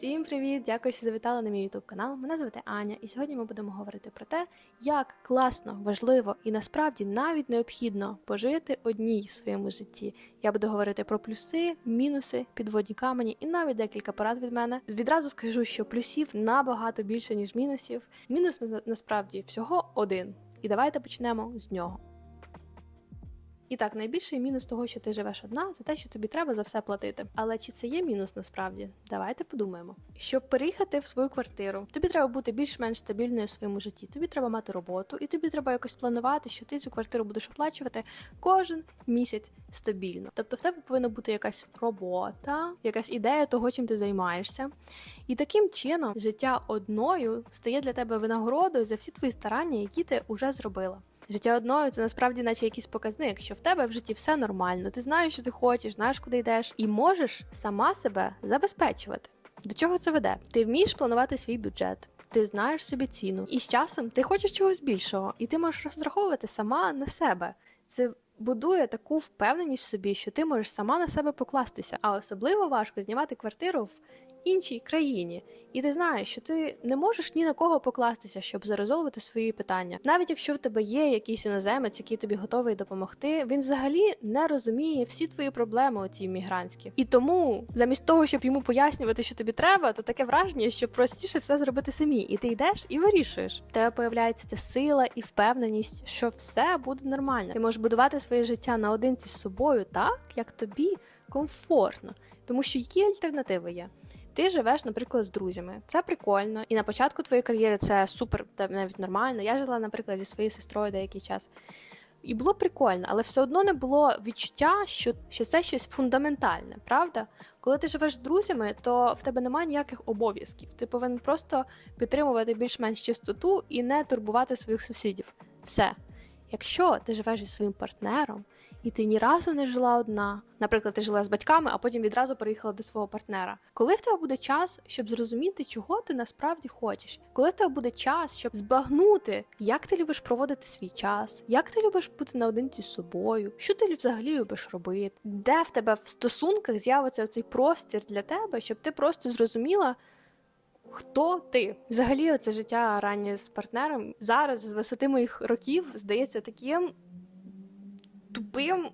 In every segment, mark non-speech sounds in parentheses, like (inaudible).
Всім привіт! Дякую, що завітали на мій YouTube канал. Мене звати Аня, і сьогодні ми будемо говорити про те, як класно, важливо і насправді навіть необхідно пожити одній в своєму житті. Я буду говорити про плюси, мінуси, підводні камені і навіть декілька порад від мене. Відразу скажу, що плюсів набагато більше ніж мінусів. Мінус на- насправді всього один. І давайте почнемо з нього. І так, найбільший мінус того, що ти живеш одна, це те, що тобі треба за все платити. Але чи це є мінус насправді? Давайте подумаємо. Щоб переїхати в свою квартиру, тобі треба бути більш-менш стабільною в своєму житті. Тобі треба мати роботу, і тобі треба якось планувати, що ти цю квартиру будеш оплачувати кожен місяць стабільно. Тобто в тебе повинна бути якась робота, якась ідея того, чим ти займаєшся. І таким чином життя одною стає для тебе винагородою за всі твої старання, які ти вже зробила. Життя одною це насправді наче якийсь показник, що в тебе в житті все нормально, ти знаєш, що ти хочеш, знаєш, куди йдеш, і можеш сама себе забезпечувати. До чого це веде? Ти вмієш планувати свій бюджет. Ти знаєш собі ціну, і з часом ти хочеш чогось більшого, і ти можеш розраховувати сама на себе. Це будує таку впевненість в собі, що ти можеш сама на себе покластися. А особливо важко знімати квартиру в іншій країні, і ти знаєш, що ти не можеш ні на кого покластися, щоб зарезолвити свої питання. Навіть якщо в тебе є якийсь іноземець, який тобі готовий допомогти, він взагалі не розуміє всі твої проблеми, оці мігрантські. І тому, замість того, щоб йому пояснювати, що тобі треба, то таке враження, що простіше все зробити самі. І ти йдеш і вирішуєш. В тебе появляється ця сила і впевненість, що все буде нормально. Ти можеш будувати своє життя наодинці з собою так, як тобі комфортно, тому що які альтернативи є. Ти живеш, наприклад, з друзями. Це прикольно, і на початку твоєї кар'єри це супер, навіть нормально. Я жила, наприклад, зі своєю сестрою деякий час. І було прикольно, але все одно не було відчуття, що, що це щось фундаментальне, правда? Коли ти живеш з друзями, то в тебе немає ніяких обов'язків. Ти повинен просто підтримувати більш-менш чистоту і не турбувати своїх сусідів. Все. Якщо ти живеш зі своїм партнером, і ти ні разу не жила одна. Наприклад, ти жила з батьками, а потім відразу переїхала до свого партнера. Коли в тебе буде час, щоб зрозуміти, чого ти насправді хочеш, коли в тебе буде час, щоб збагнути, як ти любиш проводити свій час, як ти любиш бути наодинці з собою, що ти взагалі любиш робити, де в тебе в стосунках з'явиться цей простір для тебе, щоб ти просто зрозуміла. Хто ти? Взагалі, це життя раннє з партнером зараз, з висоти моїх років, здається таким тупим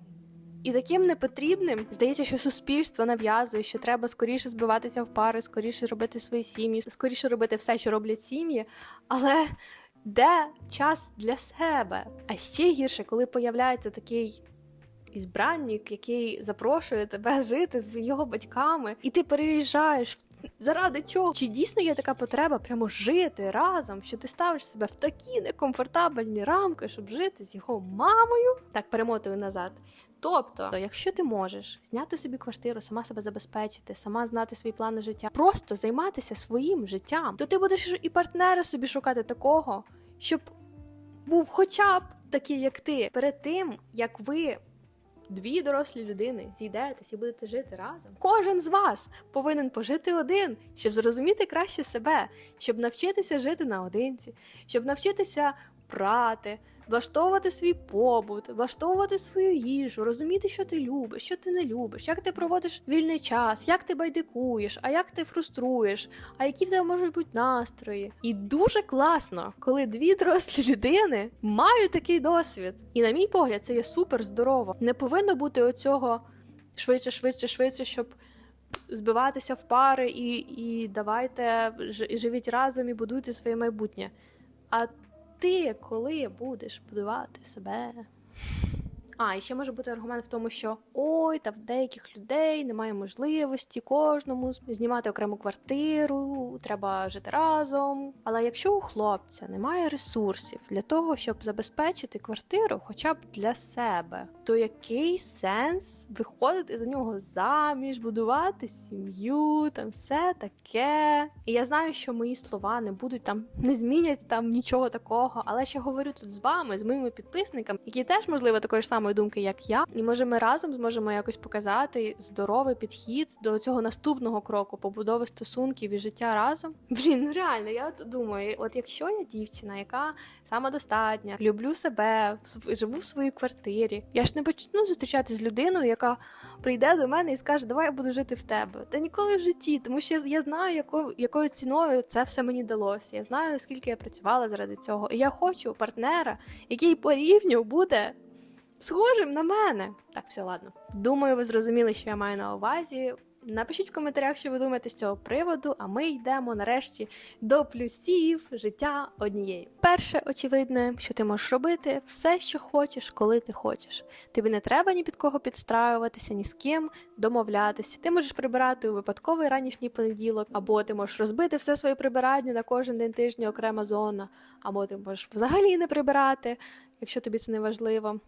і таким непотрібним. Здається, що суспільство нав'язує, що треба скоріше збиватися в пари, скоріше робити свої сім'ї, скоріше робити все, що роблять сім'ї. Але де час для себе? А ще гірше, коли появляється такий. Ізбранник, який запрошує тебе жити з його батьками, і ти переїжджаєш заради чого? Чи дійсно є така потреба прямо жити разом, що ти ставиш себе в такі некомфортабельні рамки, щоб жити з його мамою? Так перемотую назад. Тобто, якщо ти можеш зняти собі квартиру, сама себе забезпечити, сама знати свої плани життя, просто займатися своїм життям, то ти будеш і партнера собі шукати такого, щоб був хоча б такий, як ти, перед тим як ви. Дві дорослі людини зійдетесь і будете жити разом. Кожен з вас повинен пожити один, щоб зрозуміти краще себе, щоб навчитися жити наодинці, щоб навчитися прати, влаштовувати свій побут, влаштовувати свою їжу, розуміти, що ти любиш, що ти не любиш, як ти проводиш вільний час, як ти байдикуєш, а як ти фруструєш, а які в можуть бути настрої. І дуже класно, коли дві дорослі людини мають такий досвід. І на мій погляд, це є супер здорово. Не повинно бути оцього швидше, швидше, швидше, щоб. Збиватися в пари і, і давайте живіть разом і будуйте своє майбутнє. А ти коли будеш будувати себе? А, і ще може бути аргумент в тому, що ой, та в деяких людей немає можливості кожному знімати окрему квартиру, треба жити разом. Але якщо у хлопця немає ресурсів для того, щоб забезпечити квартиру, хоча б для себе, то який сенс виходити за нього заміж, будувати сім'ю, там все таке. І я знаю, що мої слова не будуть там, не змінять там нічого такого, але ще говорю тут з вами, з моїми підписниками, які теж можливо такої ж самої самої думки, як я, і може ми разом зможемо якось показати здоровий підхід до цього наступного кроку побудови стосунків і життя разом. (laughs) Блін, ну реально, я от думаю, от якщо я дівчина, яка самодостатня, люблю себе, живу в своїй квартирі, я ж не почну зустрічатися з людиною, яка прийде до мене і скаже, давай я буду жити в тебе. Та ніколи в житті, тому що я знаю, якою, якою ціною це все мені далося. Я знаю, скільки я працювала заради цього. І я хочу партнера, який по рівню буде схожим на мене. Так, все ладно. Думаю, ви зрозуміли, що я маю на увазі. Напишіть в коментарях, що ви думаєте з цього приводу, а ми йдемо нарешті до плюсів життя однієї. Перше, очевидне, що ти можеш робити все, що хочеш, коли ти хочеш. Тобі не треба ні під кого підстраюватися, ні з ким домовлятися. Ти можеш прибирати у випадковий ранішній понеділок, або ти можеш розбити все своє прибирання на кожен день тижня окрема зона, або ти можеш взагалі не прибирати, якщо тобі це не важливо.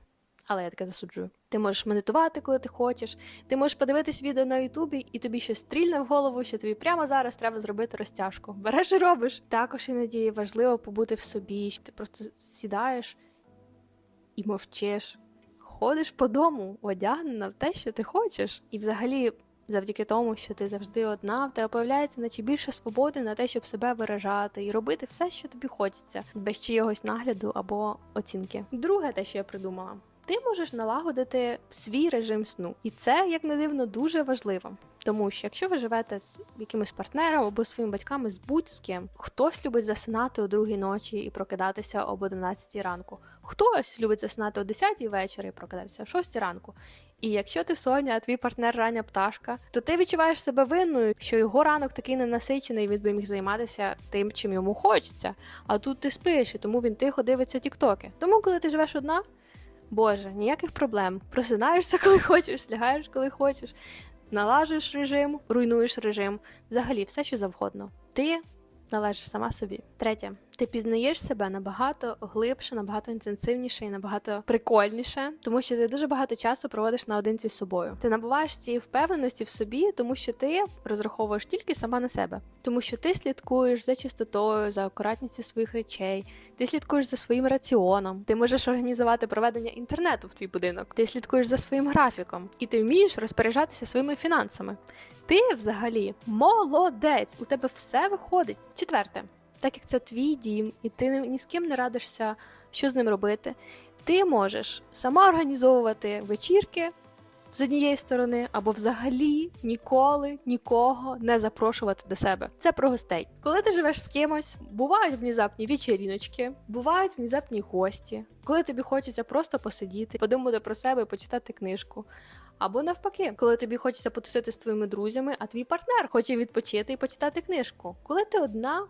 Але я таке засуджую. Ти можеш медитувати, коли ти хочеш. Ти можеш подивитись відео на Ютубі, і тобі щось стрільне в голову, що тобі прямо зараз треба зробити розтяжку. Береш і робиш. Також іноді важливо побути в собі, що ти просто сідаєш і мовчиш. Ходиш по дому, одягнена в те, що ти хочеш. І взагалі, завдяки тому, що ти завжди одна, в тебе появляється наче більше свободи на те, щоб себе виражати і робити все, що тобі хочеться, без чиїгось нагляду або оцінки. Друге, те, що я придумала. Ти можеш налагодити свій режим сну, і це, як не дивно, дуже важливо. Тому що якщо ви живете з якимось партнером або своїми батьками, з будь-з ким, хтось любить засинати о другій ночі і прокидатися об 11 ранку, хтось любить засинати о 10 вечора і прокидатися о 6 ранку. І якщо ти Соня, а твій партнер рання пташка, то ти відчуваєш себе винною, що його ранок такий ненасичений, він би міг займатися тим, чим йому хочеться. А тут ти спиш, і тому він тихо дивиться тіктоки. Тому, коли ти живеш одна, Боже, ніяких проблем. Просинаєшся, (laughs) коли хочеш, лягаєш, коли хочеш, налажуєш режим, руйнуєш режим, взагалі все, що завгодно. Ти належиш сама собі. Третє, ти пізнаєш себе набагато глибше, набагато інтенсивніше і набагато прикольніше, тому що ти дуже багато часу проводиш наодинці з собою. Ти набуваєш цієї впевненості в собі, тому що ти розраховуєш тільки сама на себе, тому що ти слідкуєш за чистотою, за акуратністю своїх речей. Ти слідкуєш за своїм раціоном, ти можеш організувати проведення інтернету в твій будинок, ти слідкуєш за своїм графіком, і ти вмієш розпоряджатися своїми фінансами. Ти взагалі молодець, у тебе все виходить. Четверте, так як це твій дім, і ти ні- з ким не радишся, що з ним робити, ти можеш сама організовувати вечірки з однієї сторони, або взагалі ніколи нікого не запрошувати до себе. Це про гостей. Коли ти живеш з кимось, бувають внезапні вечеріночки, бувають внезапні гості, коли тобі хочеться просто посидіти, подумати про себе і почитати книжку. Або навпаки, коли тобі хочеться потусити з твоїми друзями, а твій партнер хоче відпочити і почитати книжку. Коли ти одна,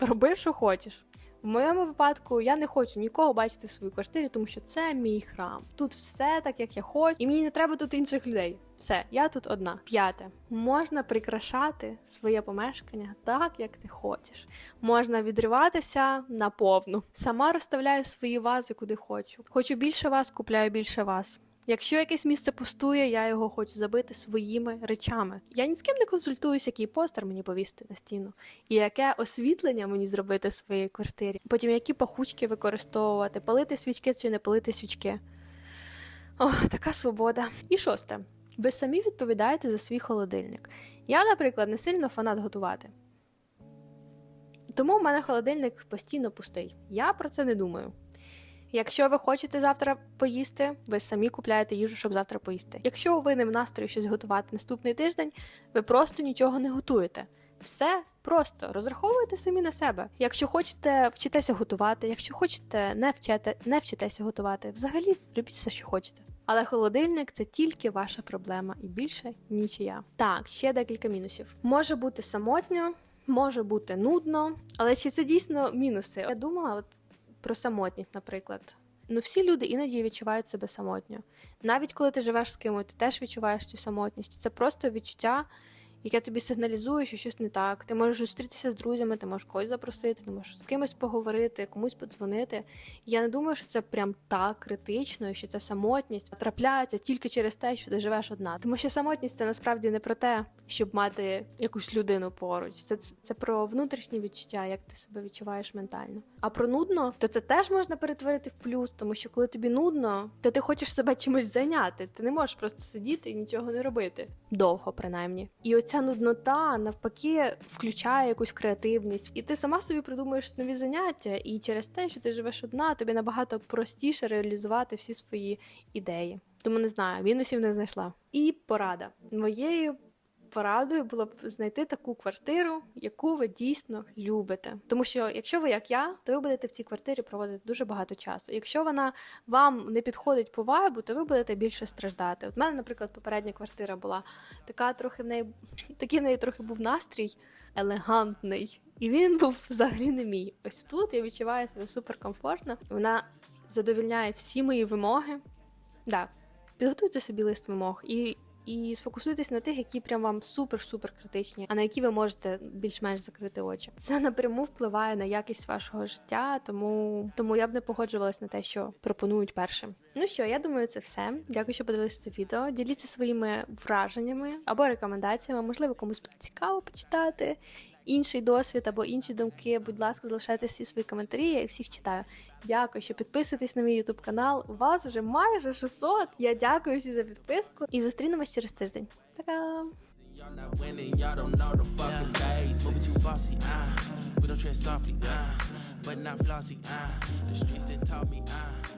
роби, що хочеш. В моєму випадку я не хочу нікого бачити в своїй квартирі, тому що це мій храм. Тут все так, як я хочу, і мені не треба тут інших людей. Все, я тут одна. П'яте. Можна прикрашати своє помешкання так, як ти хочеш. Можна відриватися наповну. Сама розставляю свої вази, куди хочу. Хочу більше вас, купляю більше вас. Якщо якесь місце пустує, я його хочу забити своїми речами. Я ні з ким не консультуюсь, який постер мені повісити на стіну, і яке освітлення мені зробити в своїй квартирі. Потім які пахучки використовувати, палити свічки чи не палити свічки. Ох, така свобода. І шосте. Ви самі відповідаєте за свій холодильник. Я, наприклад, не сильно фанат готувати. Тому в мене холодильник постійно пустий. Я про це не думаю. Якщо ви хочете завтра поїсти, ви самі купляєте їжу, щоб завтра поїсти. Якщо ви не в настрої щось готувати наступний тиждень, ви просто нічого не готуєте. Все просто розраховуйте самі на себе. Якщо хочете вчитеся готувати, якщо хочете не вчите, не вчитеся готувати, взагалі робіть все, що хочете. Але холодильник це тільки ваша проблема і більше нічия. Так, ще декілька мінусів. Може бути самотньо, може бути нудно, але чи це дійсно мінуси? Я думала, от про самотність, наприклад. Ну, всі люди іноді відчувають себе самотньо. Навіть коли ти живеш з кимось, ти теж відчуваєш цю самотність. Це просто відчуття, яке тобі сигналізує, що щось не так. Ти можеш зустрітися з друзями, ти можеш когось запросити, ти можеш з кимось поговорити, комусь подзвонити. Я не думаю, що це прям так критично, що ця самотність трапляється тільки через те, що ти живеш одна. Тому що самотність це насправді не про те, щоб мати якусь людину поруч. Це, це про внутрішні відчуття, як ти себе відчуваєш ментально. А про нудно, то це теж можна перетворити в плюс, тому що коли тобі нудно, то ти хочеш себе чимось зайняти. Ти не можеш просто сидіти і нічого не робити. Довго, принаймні. І оця нуднота навпаки включає якусь креативність, і ти сама собі придумуєш нові заняття. І через те, що ти живеш одна, тобі набагато простіше реалізувати всі свої ідеї. Тому не знаю, мінусів не знайшла. І порада моєю порадою було б знайти таку квартиру, яку ви дійсно любите. Тому що, якщо ви як я, то ви будете в цій квартирі проводити дуже багато часу. Якщо вона вам не підходить по вайбу, то ви будете більше страждати. От в мене, наприклад, попередня квартира була така, трохи в неї такий в неї трохи був настрій елегантний, і він був взагалі не мій. Ось тут я відчуваю себе суперкомфортно. Вона задовільняє всі мої вимоги. Да, підготуйте собі лист вимог і і сфокусуйтесь на тих, які прям вам супер-супер критичні, а на які ви можете більш-менш закрити очі. Це напряму впливає на якість вашого життя, тому тому я б не погоджувалась на те, що пропонують першим. Ну що, я думаю, це все. Дякую, що подивилися це відео. Діліться своїми враженнями або рекомендаціями. Можливо, комусь цікаво почитати. Інший досвід або інші думки, будь ласка, залишайте всі свої коментарі, я всіх читаю. Дякую, що підписуєтесь на мій YouTube канал. У вас вже майже 600. Я дякую всім за підписку і зустрінемось через тиждень. Пока! Y'all not winning, y'all don't know the fucking days. Moving too bossy, uh. We don't tread softly, uh. But not flossy, uh. The streets that taught me, uh.